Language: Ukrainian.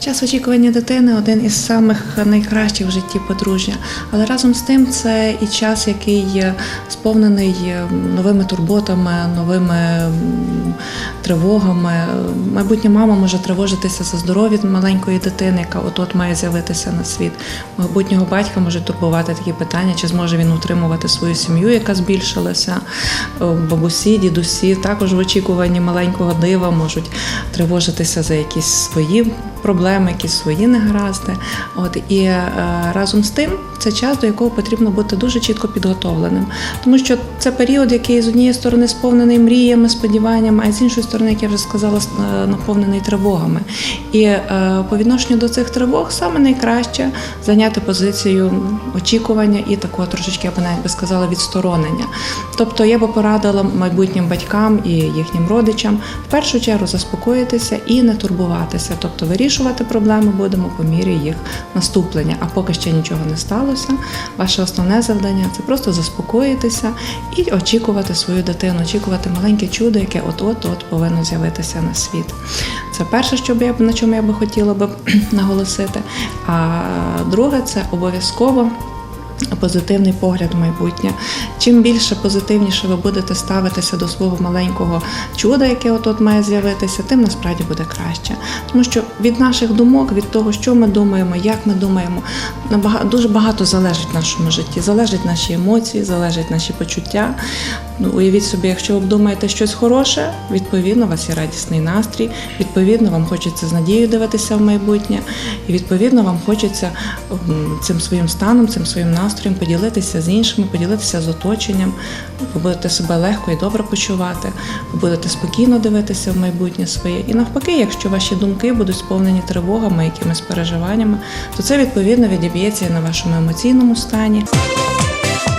Час очікування дитини один із самих найкращих в житті подружжя. Але разом з тим це і час, який сповнений новими турботами, новими тривогами. Майбутня мама може тривожитися за здоров'я маленької дитини, яка от-от має з'явитися на світ. Майбутнього батька можуть турбувати такі питання, чи зможе він утримувати свою сім'ю, яка збільшилася. Е, Бабусі, дідусі також в очікуванні маленького дива можуть тривожитися за якісь свої проблеми, якісь свої негаразди. От і е, разом з тим це час, до якого потрібно бути дуже чітко підготовленим, тому що це період, який з однієї сторони сповнений мріями, сподіваннями, а з іншої сторони, як я вже сказала, е, наповнений тривогами. І е, по відношенню до цих тривог саме найкраще зайняти позицію очікування і такого трошечки, я б навіть би сказала, відсторонення. Тобто я би порадила майбутнім батькам і їхнім родичам в першу чергу заспокоїтися і не турбуватися, тобто вирішувати проблеми будемо по мірі їх наступлення. А поки ще нічого не сталося, ваше основне завдання це просто заспокоїтися і очікувати свою дитину, очікувати маленьке чудо, яке от-от от повинно з'явитися на світ. Це перше, що я на чому я би хотіла би наголосити. А друге, це обов'язково позитивний погляд в майбутнє. Чим більше позитивніше ви будете ставитися до свого маленького чуда, яке от має з'явитися, тим насправді буде краще. Тому що від наших думок, від того, що ми думаємо, як ми думаємо, дуже багато залежить в нашому житті. Залежать наші емоції, залежать наші почуття. Ну, уявіть собі, якщо ви думаєте щось хороше, відповідно, у вас є радісний настрій, відповідно, вам хочеться з надією дивитися в майбутнє, і відповідно вам хочеться цим своїм станом, цим своїм настроєм поділитися з іншими, поділитися з оточенням. Ви будете себе легко і добре почувати, ви будете спокійно дивитися в майбутнє своє. І навпаки, якщо ваші думки будуть сповнені тривогами, якимись переживаннями, то це відповідно відіб'ється і на вашому емоційному стані.